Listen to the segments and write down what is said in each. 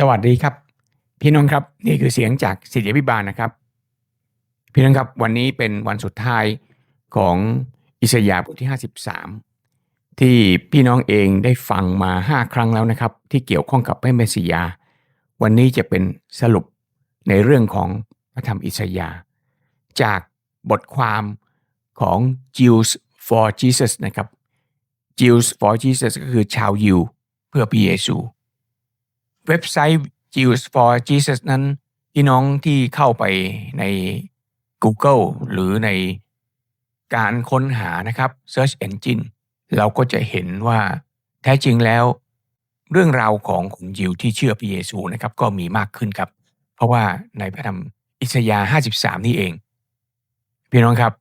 สวัสดีครับ พี่น้องครับนี่คือเสียงจากสิทธิพิบาลนะครับ พี่น้องครับวันนี้เป็นวันสุดท้ายของอิสยาห์บทที่ 53 ที่พี่น้องเองได้ฟังมา 5 ครั้งแล้วนะครับ ที่เกี่ยวข้องกับพระเมสสิยา วันนี้จะเป็นสรุปในเรื่องของพระธรรมอิสยาห์จากบทความของ Jews for Jesus นะครับ Jews for Jesus ก็คือชาวยิวเพื่อพระเยซู เว็บไซต์ Jews for Jesus นั้น พี่น้องที่เข้าไปใน Google หรือในการค้นหานะครับ Search Engine เราก็จะเห็นว่าแท้จริงแล้ว เรื่องราวของคนยิวที่เชื่อพระเยซูนะครับก็มีมากขึ้นครับ เพราะว่าในพระธรรมอิสยาห์53 นี่เอง พี่น้องครับ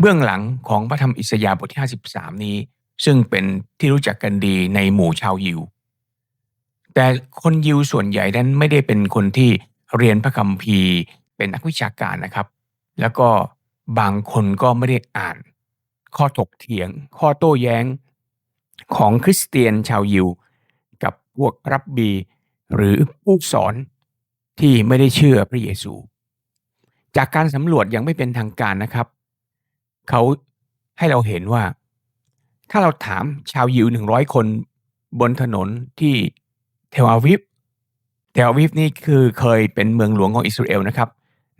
เบื้องหลังของพระธรรมอิสยาห์บทที่ 53 นี้ ซึ่งเป็นที่รู้จักกันดีในหมู่ชาวยิว แต่คนยิวส่วนใหญ่นั้นไม่ได้เป็นคนที่เรียนพระคัมภีร์เป็นนักวิชาการนะครับ แล้วก็บางคนก็ไม่ได้อ่าน ข้อถกเถียง ข้อโต้แย้งของคริสเตียนชาวยิว กับพวกรับบี หรือผู้สอนที่ไม่ได้เชื่อพระเยซู จากการสำรวจยังไม่เป็นทางการนะครับ เขาให้เราเห็นว่า ถ้าเราถามชาวยิวหนึ่งร้อยคนบนถนนที่ เทลอาวิฟเทลอาวิฟนี่คือเคยเป็นเมืองหลวงของอิสราเอลนะครับ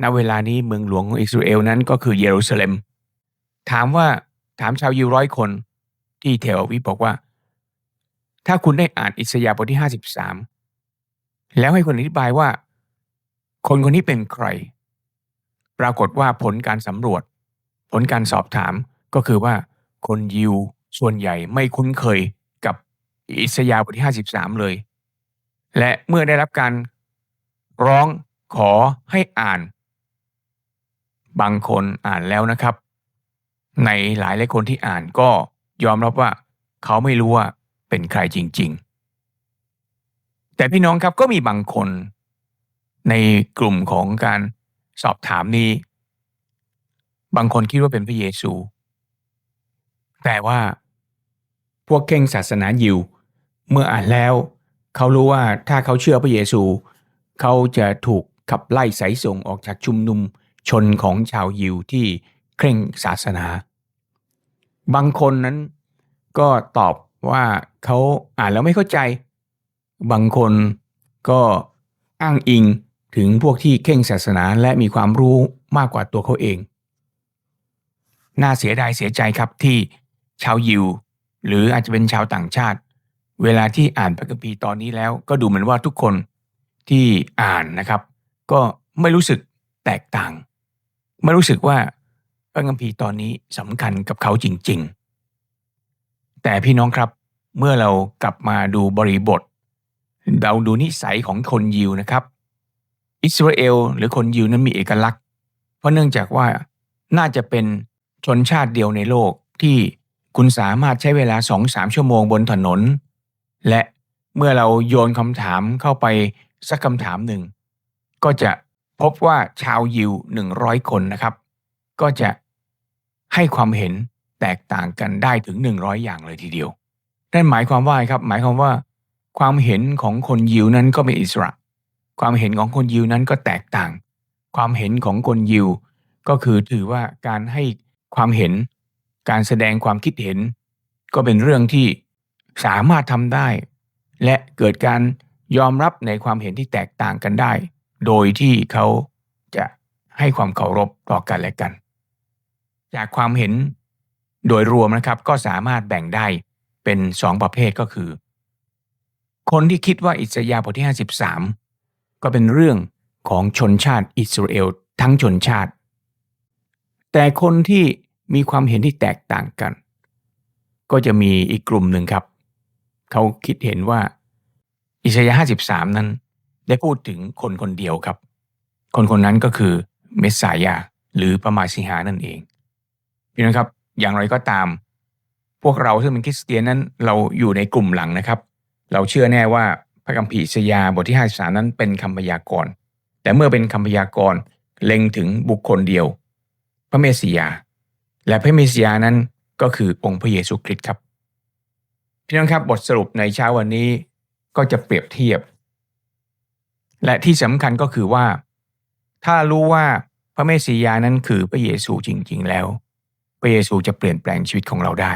ณ เวลานี้เมืองหลวงของอิสราเอลนั้นก็คือเยรูซาเล็ม ถามว่าถามชาวยิวร้อยคนที่เทลอาวิฟบอกว่า ถ้าคุณได้อ่านอิสยาห์บทที่ห้าสิบสามแล้วให้คนอธิบายว่า คนคนนี้เป็นใคร ปรากฏว่าผลการสำรวจ ผลการสอบถามก็คือว่าคนยิวส่วนใหญ่ไม่คุ้นเคยกับอิสยาห์บทที่ห้าสิบสามเลย และเมื่อได้รับการร้องขอให้อ่าน บางคนอ่านแล้วนะครับ ในหลายหลายคนที่อ่านก็ยอมรับว่าเขาไม่รู้ว่าเป็นใครจริง ๆ แต่พี่น้องครับก็มีบางคน ในกลุ่มของการสอบถามนี้ บางคนคิดว่าเป็นพระเยซู แต่ว่าพวกเก่งศาสนายิว เมื่ออ่านแล้ว เขารู้ว่าถ้าเขาเชื่อพระเยซู เขาจะถูกขับไล่สายส่งออกจากชุมนุมชนของชาวยิวที่เคร่งศาสนา บางคนนั้นก็ตอบว่าเขาอ่านแล้วไม่เข้าใจ บางคนก็อ้างอิงถึงพวกที่เข่งศาสนาและมีความรู้มากกว่าตัวเขาเอง น่าเสียดายเสียใจครับที่ชาวยิว หรืออาจจะเป็นชาวต่างชาติ เวลาที่อ่านพระคัมภีร์ตอนนี้แล้วก็ดูเหมือนว่าทุกคนที่อ่านนะครับ ก็ไม่รู้สึกแตกต่าง ไม่รู้สึกว่าพระคัมภีร์ตอนนี้สำคัญกับเขาจริง ๆ แต่พี่น้องครับเมื่อเรากลับมาดูบริบท เราดูนิสัยของคนยิวนะครับ อิสราเอลหรือคนยิวนั้นมีเอกลักษณ์ เพราะเนื่องจากว่าน่าจะเป็นชนชาติเดียวในโลกที่คุณสามารถใช้เวลาสองสามชั่วโมงบนถนน และเมื่อเราโยนคำถามเข้าไปสักคำถามหนึ่ง ก็จะพบว่าชาวยิวหนึ่งร้อยคนนะครับ ก็จะให้ความเห็นแตกต่างกันได้ถึงหนึ่งร้อยอย่างเลยทีเดียว นั่นหมายความว่าครับ หมายความว่า ความเห็นของคนยิวนั้นก็เป็นอิสระ ความเห็นของคนยิวนั้นก็แตกต่าง ความเห็นของคนยิว ก็คือถือว่าการให้ความเห็น การแสดงความคิดเห็น ก็เป็นเรื่องที่ สามารถทำได้ และเกิดการยอมรับในความเห็นที่แตกต่างกันได้ โดยที่เขาจะให้ความเคารพต่อกันและกัน จากความเห็นโดยรวมนะครับก็สามารถแบ่งได้เป็นสองประเภทก็คือ คนที่คิดว่าอิสยาห์บทที่ 53 ก็เป็นเรื่องของชนชาติอิสราเอลทั้งชนชาติ แต่คนที่มีความเห็นที่แตกต่างกัน ก็จะมีอีกกลุ่มหนึ่งครับ เขาคิดเห็นว่าอิสยาห์53นั้น ได้พูดถึงคนคนเดียวครับ คนคนนั้นก็คือเมสสายาหรือประมาสิหานั่นเองพี่น้องครับ อย่างไรก็ตาม พวกเราซึ่งเป็นคริสเตียนนั้น เราอยู่ในกลุ่มหลังนะครับ เราเชื่อแน่ว่าพระคัมภีร์อิสยาห์บทที่53นั้นเป็นคำพยากรณ์แต่เมื่อเป็นคำพยากรณ์เล็งถึงบุคคลเดียว พระเมสสิยา และพระเมสสิยานั้นก็คือองค์พระเยซูคริสต์ครับ พี่น้องครับบทสรุปในเช้าวันนี้ก็จะเปรียบเทียบ และที่สำคัญก็คือว่า ถ้ารู้ว่าพระเมสสิยานั้นคือพระเยซูจริง ๆ แล้ว พระเยซูจะเปลี่ยนแปลงชีวิตของเราได้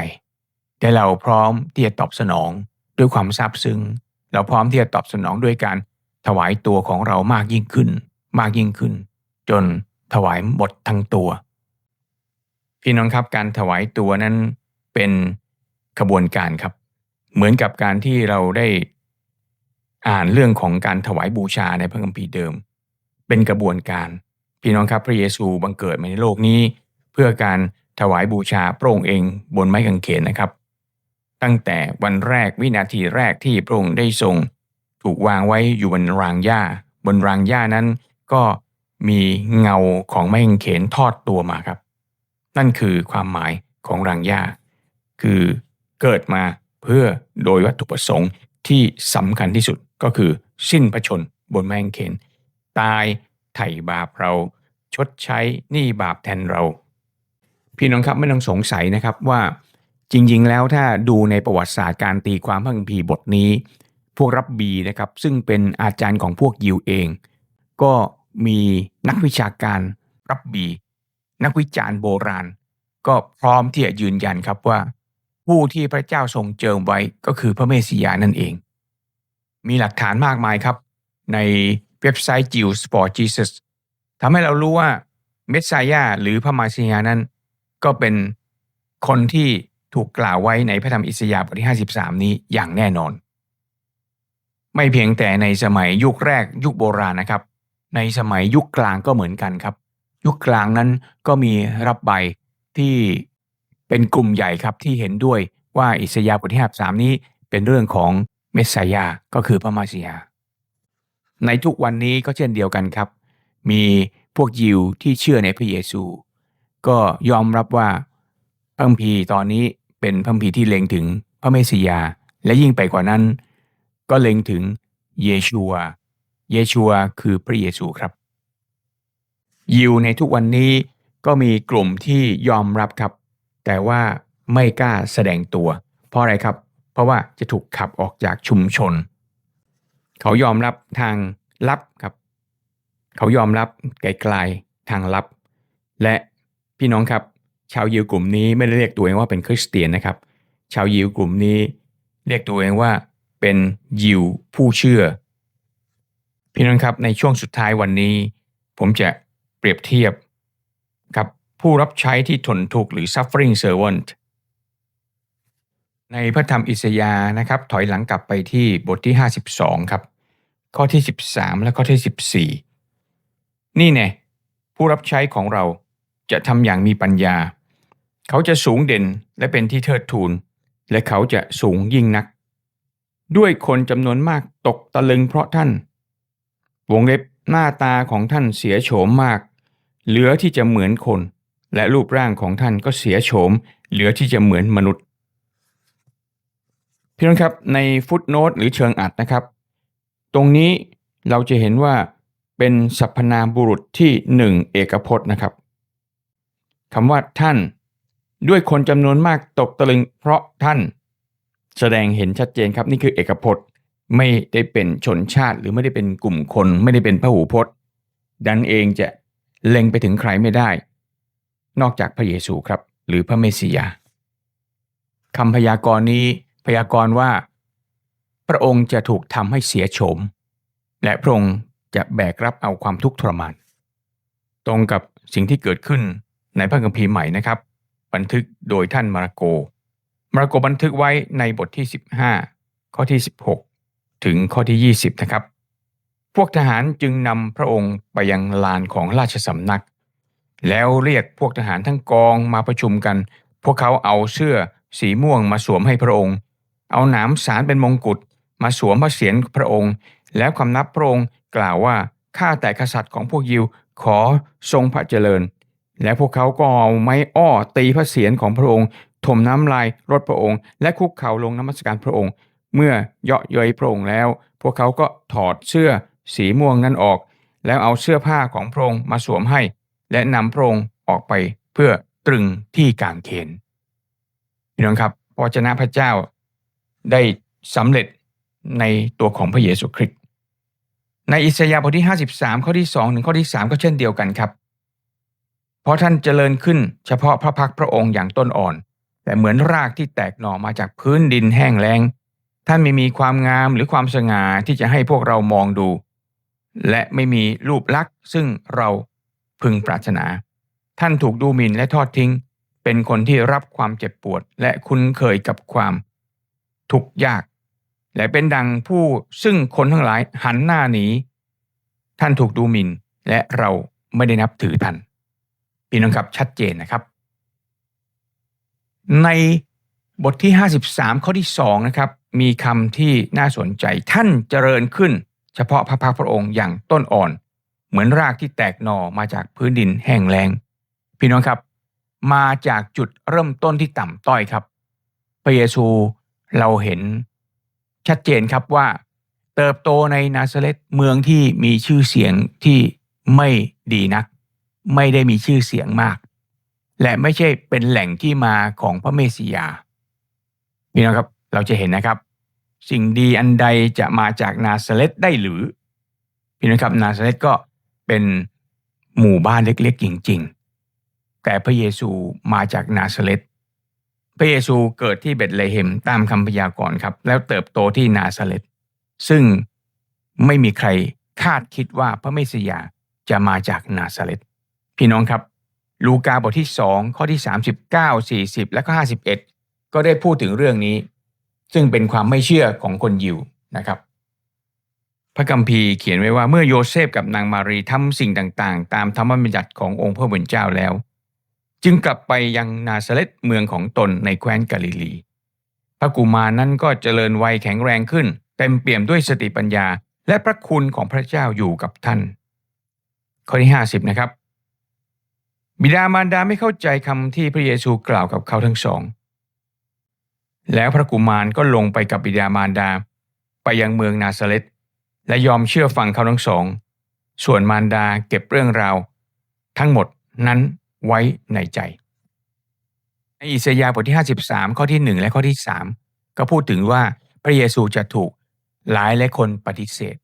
แต่เราพร้อมที่จะตอบสนองด้วยความซาบซึ้งเราพร้อมที่จะตอบสนองด้วยการถวายตัวของเรามากยิ่งขึ้น มากยิ่งขึ้น จนถวายหมดทั้งตัว พี่น้องครับการถวายตัวนั้นเป็นขบวนการครับ เหมือนกับการที่เราได้อ่านเรื่องของการถวายบูชาในพระคัมภีร์เดิม เป็นกระบวนการพี่น้องครับพระเยซูบังเกิดมาในโลกนี้ เพื่อการถวายบูชาพระองค์เองบนไม้กางเขนนะครับ ตั้งแต่วันแรกวินาทีแรกที่พระองค์ได้ทรง ถูกวางไว้อยู่บนรางหญ้า บนรางหญ้านั้น ก็มีเงาของไม้กางเขนทอดตัวมาครับ นั่นคือความหมายของรางหญ้า คือเกิดมา เพื่อโดยวัตถุประสงค์ที่สำคัญที่สุดก็คือสิ้นพระชนบนไม้กางเขนตายไถ่บาปเรา ชดใช้หนี้บาปแทนเรา พี่น้องครับไม่ต้องสงสัยนะครับว่าจริงๆ แล้วถ้าดูในประวัติศาสตร์การตีความพระคัมภีร์บทนี้ พวกรับบีนะครับซึ่งเป็นอาจารย์ของพวกยิวเอง ก็มีนักวิชาการรับบี นักวิจารณ์โบราณ ก็พร้อมที่จะยืนยันครับว่า ผู้ที่พระเจ้าทรงเจิมไว้ก็คือพระเมสสิยานั่นเอง มีหลักฐานมากมายครับ ในเว็บไซต์ Jews for Jesus ทำให้เรารู้ว่าเมสซายาหรือพระมาสิยานั้น ก็เป็นคนที่ถูกกล่าวไว้ในพระธรรมอิสยาห์บทที่ 53 นี้อย่างแน่นอน ไม่เพียงแต่ในสมัยยุคแรกยุคโบราณนะครับ ในสมัยยุคกลางก็เหมือนกันครับ ยุคกลางนั้นก็มีรับใบที่ เป็นกลุ่มใหญ่ครับที่เห็นด้วยว่าอิสยาห์บทที่53นี้เป็นเรื่องของเมสสายาก็คือพระมาสิยา ในทุกวันนี้ก็เช่นเดียวกันครับ มีพวกยิวที่เชื่อในพระเยซู ก็ยอมรับว่าพระมีตอนนี้เป็นพระมีที่เล็งถึงพระเมสสิยา และยิ่งไปกว่านั้น ก็เล็งถึงเยชัว เยชัวคือพระเยซูครับ ยิวในทุกวันนี้ก็มีกลุ่มที่ยอมรับครับ แต่ว่าไม่กล้าแสดงตัว เพราะอะไรครับ เพราะว่าจะถูกขับออกจากชุมชน เขายอมรับทางลับครับ เขายอมรับไกลๆทางลับ และพี่น้องครับ ชาวยิวกลุ่มนี้ไม่ได้เรียกตัวเองว่าเป็นคริสเตียนนะครับ ชาวยิวกลุ่มนี้ เรียกตัวเองว่าเป็นยิวผู้เชื่อ พี่น้องครับในช่วงสุดท้ายวันนี้ ผมจะเปรียบเทียบกับ ผู้รับใช้ที่ทนทุกข์หรือ suffering servant ในพระธรรมอิสยาห์นะครับ ถอยหลังกลับไปที่บทที่ 52 ครับ ข้อที่ 13 และข้อที่ 14 นี่แน่ผู้รับใช้ของเราจะทำอย่างมีปัญญา เขาจะสูงเด่นและเป็นที่เทิดทูน และเขาจะสูงยิ่งนัก ด้วยคนจำนวนมากตกตะลึงเพราะท่าน วงเล็บหน้าตาของท่านเสียโฉมมาก เหลือที่จะเหมือนคน และรูปร่างของท่านก็เสียโฉม เหลือที่จะเหมือนมนุษย์พี่น้องครับในฟุตโนตหรือเชิงอัดนะครับ ตรงนี้เราจะเห็นว่าเป็นสรรพนามบุรุษที่หนึ่งเอกพจน์นะครับคำว่าท่านด้วยคนจำนวนมากตกตะลึงเพราะท่าน แสดงเห็นชัดเจนครับนี่คือเอกพจน์ไม่ได้เป็นชนชาติหรือไม่ได้เป็นกลุ่มคน ไม่ได้เป็นพหูพจน์ ดันเองจะเล็งไปถึงใครไม่ได้ นอกจากพระเยซูครับ หรือพระเมสสิยาคำพยากรณ์นี้พยากรณ์ว่า พระองค์จะถูกทำให้เสียโฉม และพระองค์จะแบกรับเอาความทุกข์ทรมาน ตรงกับสิ่งที่เกิดขึ้นในพระคัมภีร์ใหม่นะครับ บันทึกโดยท่านมาระโก มาระโกบันทึกไว้ในบทที่ 15 ข้อที่ 16 ถึงข้อที่ 20 นะครับ พวกทหารจึงนำพระองค์ไปยังลานของราชสำนัก แล้วเรียกพวกทหารทั้งกองมาประชุมกัน พวกเขาเอาเสื้อสีม่วงมาสวมให้พระองค์ เอาหนามสารเป็นมงกุฎมาสวมพระเศียรพระองค์ แล้วคำนับพระองค์กล่าวว่าข้าแต่กษัตริย์ของพวกยิวขอทรงพระเจริญ และพวกเขาก็เอาไม้อ้อตีพระเศียรของพระองค์ถมน้ำลายรดพระองค์ และคุกเข่าลงนมัสการพระองค์ เมื่อเยาะเย้ยพระองค์แล้ว พวกเขาก็ถอดเสื้อสีม่วงนั้นออก แล้วเอาเสื้อผ้าของพระองค์มาสวมให้ และนำพระองค์ออกไปเพื่อตรึงที่กางเขนพี่น้องครับพระเจ้าพระเจ้าได้สำเร็จในตัวของพระเยซูคริสต์ในอิสยาห์บทที่ 53 ข้อที่2ถึงข้อที่ 3 ก็เช่นเดียวกันครับ เพราะท่านเจริญขึ้นเฉพาะพระพักพระองค์อย่างต้นอ่อน แต่เหมือนรากที่แตกหน่อมาจากพื้นดินแห้งแล้ง ท่านไม่มีความงามหรือความสง่าที่จะให้พวกเรามองดู และไม่มีรูปลักษณ์ซึ่งเรา พึงปรารถนา ท่านถูกดูหมิ่นและทอดทิ้ง เป็นคนที่รับความเจ็บปวดและคุ้นเคยกับความ ทุกข์ยาก และเป็นดังผู้ซึ่งคนทั้งหลายหันหน้าหนีท่านถูกดูหมิ่นและเราไม่ได้นับถือท่านพี่น้องครับชัดเจนนะครับ ในบทที่ 53 ข้อที่2นะครับมีคำที่น่าสนใจท่านเจริญขึ้น เฉพาะพระพักตร์พระองค์อย่างต้นอ่อน เหมือนรากที่แตกหน่อมาจากพื้นดินแห้งแล้ง พี่น้องครับ มาจากจุดเริ่มต้นที่ต่ำต้อยครับ พระเยซูเราเห็นชัดเจนครับว่า เติบโตในนาซาเรตเมืองที่มีชื่อเสียงที่ไม่ดีนัก ไม่ได้มีชื่อเสียงมาก และไม่ใช่เป็นแหล่งที่มาของพระเมสสิยาพี่น้องครับเราจะเห็นนะครับ สิ่งดีอันใดจะมาจากนาซาเรตได้หรือพี่น้องครับนาซาเรตก็ เป็นหมู่บ้านเล็กๆจริงๆ แต่พระเยซูมาจากนาซาเรตพระเยซูเกิดที่เบธเลเฮมตามคำพยากรณ์ครับ แล้วเติบโตที่นาซาเรตซึ่งไม่มีใครคาดคิดว่าพระเมสสยาจะมาจากนาซาเรตพี่น้องครับ ลูกาบทที่ 2 ข้อที่ 39 40 และก็51 ก็ได้พูดถึงเรื่องนี้ ซึ่งเป็นความไม่เชื่อของคนยิวนะครับ พระคัมภีร์เขียนไว้ว่าเมื่อโยเซฟกับนางมารีทำสิ่งต่างๆ ตามธรรมบัญญัติขององค์พระผู้เป็นเจ้าแล้ว จึงกลับไปยังนาซาเรตเมืองของตนในแคว้นกาลิลี พระกุมารนั้นก็เจริญวัยแข็งแรงขึ้น เต็มเปี่ยมด้วยสติปัญญา และพระคุณของพระเจ้าอยู่กับท่าน ข้อที่ 50 นะครับ บิดามารดาไม่เข้าใจคำที่พระเยซูกล่าวกับเขาทั้งสอง แล้วพระกุมารก็ลงไปกับบิดามารดา ไปยังเมืองนาซาเรต และยอมเชื่อฟังเขาทั้งสอง ส่วนมารดาเก็บเรื่องราว ทั้งหมดนั้นไว้ในใจ ในอิสยาห์บทที่ 53 ข้อที่ 1 และข้อที่ 3 ก็พูดถึงว่าพระเยซูจะถูกหลายและคนปฏิเสธ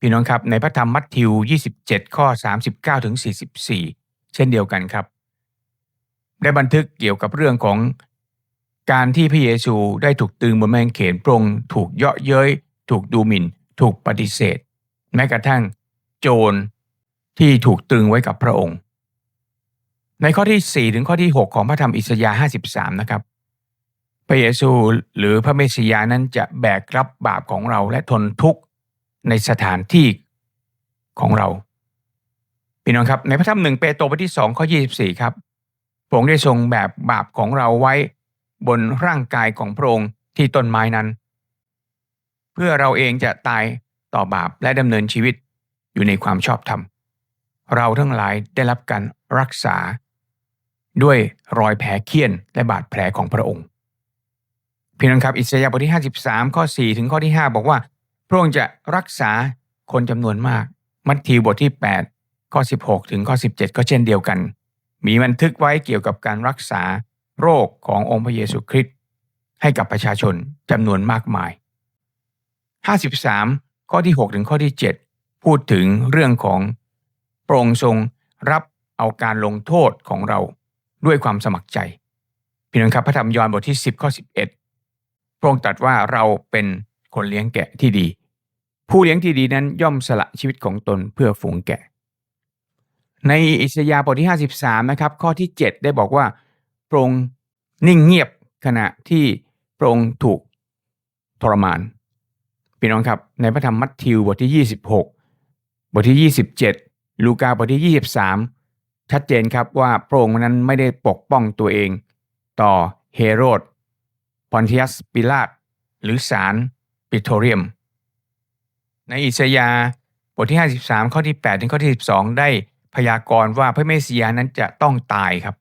พี่น้องครับในพระธรรมมัทธิว 27 ข้อ 39ถึง44 เช่นเดียวกันครับ ได้บันทึกเกี่ยวกับเรื่องของการที่พระเยซูได้ถูกตึงบนแมงเขนปรงถูกเยาะเย้ยถูกดูหมิ่น ถูกปฏิเสธ แม้กระทั่งโจรที่ถูกตรึงไว้กับพระองค์ ในข้อที่ 4 ถึงข้อที่ 6 ของพระธรรมอิสยาห์53 นะครับ พระเยซูหรือพระเมสสิยานั้นจะแบกรับบาปของเราและทนทุกข์ในสถานที่ของเราพี่น้องครับในพระธรรมหนึ่งเปโตรบทที่2ข้อ24 ครับพระองค์ได้ทรงแบบบาปของเราไว้บนร่างกายของพระองค์ที่ต้นไม้นั้น เพื่อเราเองจะตายต่อบาปและดำเนินชีวิตอยู่ในความชอบธรรม เราทั้งหลายได้รับการรักษา ด้วยรอยแผลเคี้ยนและบาดแผลของพระองค์พี่น้องครับอิสยาห์บทที่ 53 ข้อ 4 ถึงข้อที่ 5 บอกว่า พระองค์จะรักษาคนจำนวนมาก มัทธิวบทที่ 8 ข้อ 16 ถึงข้อ 17 ก็เช่นเดียวกัน มีบันทึกไว้เกี่ยวกับการรักษาโรคขององค์พระเยซูคริสต์ให้กับประชาชนจำนวนมากมาย 53 ข้อที่ 6 ถึงข้อที่ 7 พูดถึงเรื่องของโปร่งทรงรับเอาการลงโทษของเราด้วยความสมัครใจ พี่น้องครับพระธรรมยอห์นบทที่ 10 ข้อ 11 พระองค์ตรัสว่าเราเป็นคนเลี้ยงแกะที่ดี ผู้เลี้ยงที่ดีนั้นย่อมสละชีวิตของตนเพื่อฝูงแกะ ในอิสยาห์บทที่ 53 นะครับข้อที่ 7 ได้บอกว่าพระองค์นิ่งเงียบขณะที่พระองค์ถูกทรมาน พี่น้องครับในพระธรรมมัทธิวบทที่ 26 บทที่ 27 ลูกาบทที่ 23 ชัดเจนครับว่าพระองค์นั้นไม่ได้ปกป้องตัวเอง ต่อเฮโรดพอนติอัสปิลาตหรือศาลปิโทเรียม ในอิสยาบทที่ 53 ข้อที่ 8 ถึงข้อที่ 12 ได้พยากรณ์ว่าพระเมสสิยานั้นจะต้องตายครับ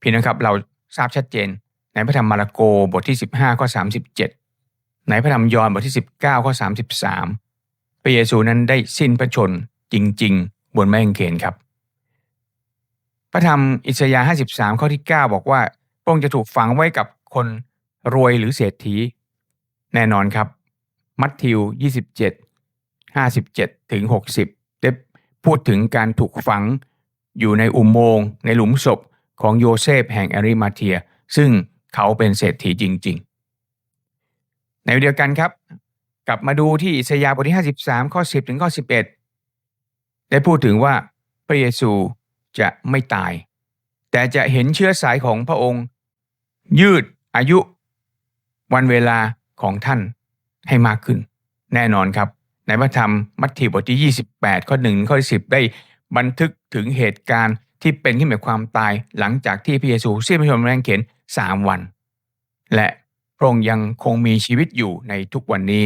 พี่น้องครับเราทราบชัดเจน ในพระธรรมมาระโกบทที่ 15 ข้อ 37 ในพระธรรมยอห์นบทที่ 19ข้อ33 พระเยซูนั้นได้สิ้นพระชนจริง ๆ บนไม้กางเขนครับ พระธรรมอิสยาห์53 ข้อที่ 9 บอกว่าพระองค์จะถูกฝังไว้กับคนรวยหรือเศรษฐี แน่นอนครับ มัทธิว 27 57ถึง60 ได้พูดถึงการถูกฝังอยู่ในอุโมงค์ในหลุมศพของโยเซฟแห่งอริมาเทีย ซึ่งเขาเป็นเศรษฐีจริงๆ ในเดียวกันครับ กลับมาดูที่อิสยาห์บทที่ 53 ข้อ 10 ถึงข้อ 11 ได้พูดถึงว่าพระเยซูจะไม่ตาย แต่จะเห็นเชื้อสายของพระองค์ ยืดอายุ วันเวลาของท่านให้มากขึ้น แน่นอนครับในพระธรรมมัทธิวบทที่ 28 ข้อ1ข้อ10 ได้บันทึกถึงเหตุการณ์ที่เป็นขึ้นในความตายหลังจากที่พระเยซูเสิ้นพระชนม์แรงเข็น3วัน และ พระองค์ยังคงมีชีวิตอยู่ในทุกวันนี้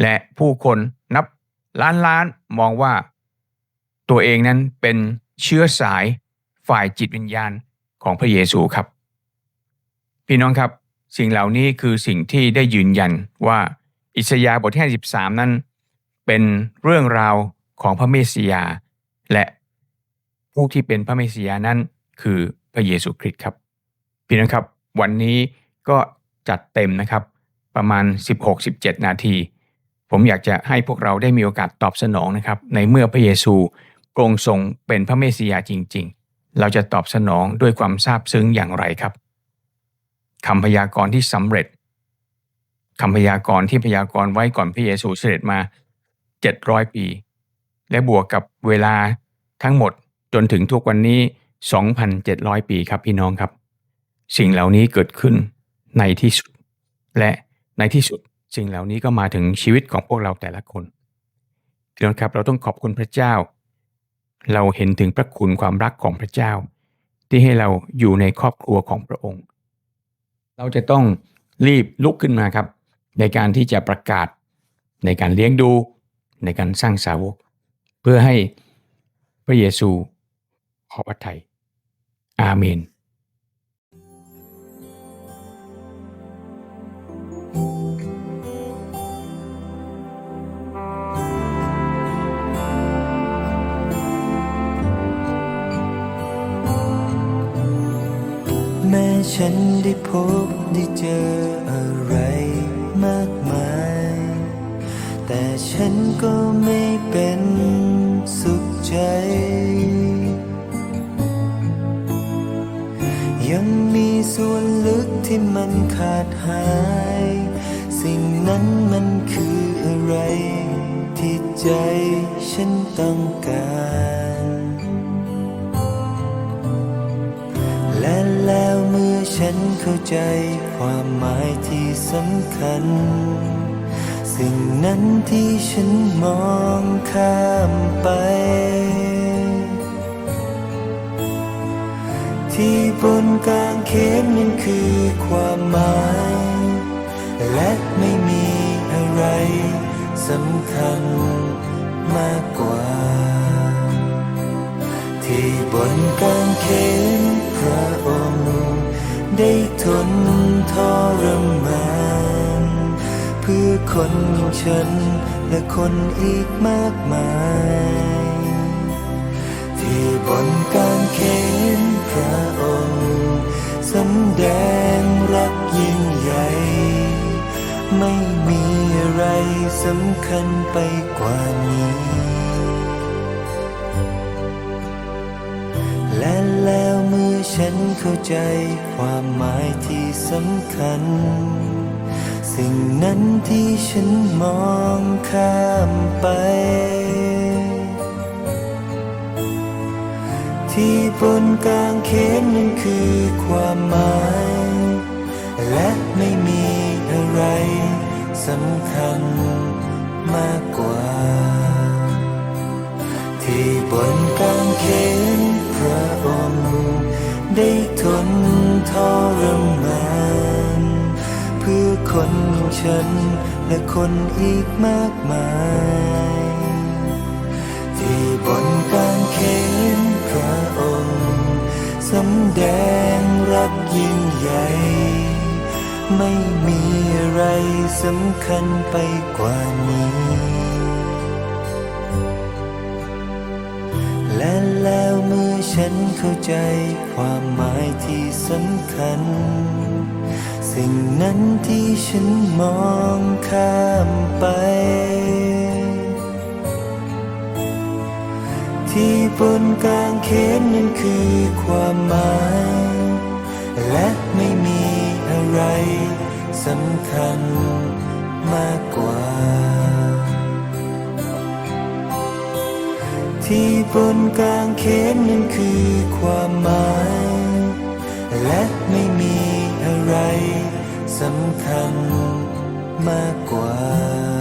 และผู้คนนับล้านล้านมองว่า ตัวเองนั้นเป็นเชื้อสายฝ่ายจิตวิญญาณของพระเยซูครับ พี่น้องครับ สิ่งเหล่านี้คือสิ่งที่ได้ยืนยันว่าอิสยาห์บทที่53นั้น เป็นเรื่องราวของพระเมสสิยา และผู้ที่เป็นพระเมสสิยานั้นคือพระเยซูคริสต์ครับ พี่น้องครับ วันนี้ก็ จัดเต็มนะครับ ประมาณ 16-17 นาที ผมอยากจะให้พวกเราได้มีโอกาสตอบสนองนะครับ ในเมื่อพระเยซูทรงทรงเป็นพระเมสสิยาจริง ๆ เราจะตอบสนองด้วยความซาบซึ้งอย่างไรครับคำพยากรณ์ที่สำเร็จคำพยากรณ์ที่พยากรณ์ไว้ก่อนพระเยซูเสด็จมา 700 ปี และบวกกับเวลาทั้งหมดจนถึงทุกวันนี้ 2,700 ปีครับพี่น้องครับ สิ่งเหล่านี้เกิดขึ้น ในที่สุด และในที่สุดสิ่งเหล่านี้ก็มาถึงชีวิตของพวกเราแต่ละคนพี่น้องครับเราต้องขอบคุณพระเจ้า เราเห็นถึงพระคุณความรักของพระเจ้า ที่ให้เราอยู่ในครอบครัวของพระองค์ เราจะต้องรีบลุกขึ้นมาครับ ในการที่จะประกาศ ในการเลี้ยงดู ในการสร้างสาวก เพื่อให้พระเยซูขอพระทัยอาเมน ฉันได้พบได้เจออะไรมากมาย แต่ฉันก็ไม่เป็นสุขใจ ยังมีส่วนลึกที่มันขาดหาย สิ่งนั้นมันคืออะไร ที่ใจฉันต้องการ ฉันเข้าใจความหมายที่สำคัญ สิ่งนั้นที่ฉันมองข้ามไป ที่บนกลางเขนนั้นคือความหมาย และไม่มีอะไรสำคัญ คนอย่างฉัน และคนอีกมากมาย ที่บนกางเขนพระองค์สำแดงรักยิ่งใหญ่ ไม่มีอะไรสำคัญไปกว่านี้ และแล้วเมื่อฉันเข้าใจความหมายที่สำคัญ สิ่งนั้นที่ฉันมองข้ามไป ที่บนกลางเขนนั้นคือความหมาย และไม่มีอะไรสำคัญมากกว่า ที่บนกลางเขนพระองค์ได้ทนทรมาน คนองฉัน และคนอีกมากมาย ที่บนกางเขนพระองค์สำแดงรักยิ่งใหญ่ ไม่มีอะไรสำคัญไปกว่านี้ และแล้วเมื่อฉันเข้าใจความหมายที่สำคัญ สิ่งนั้นที่ฉันมองข้ามไป ที่บนกลางเขนนั้นคือความหมาย และไม่มีอะไรสำคัญมากกว่า ที่บนกลางเขนนั้นคือความหมาย และไม่มี ไรสำคัญมากกว่า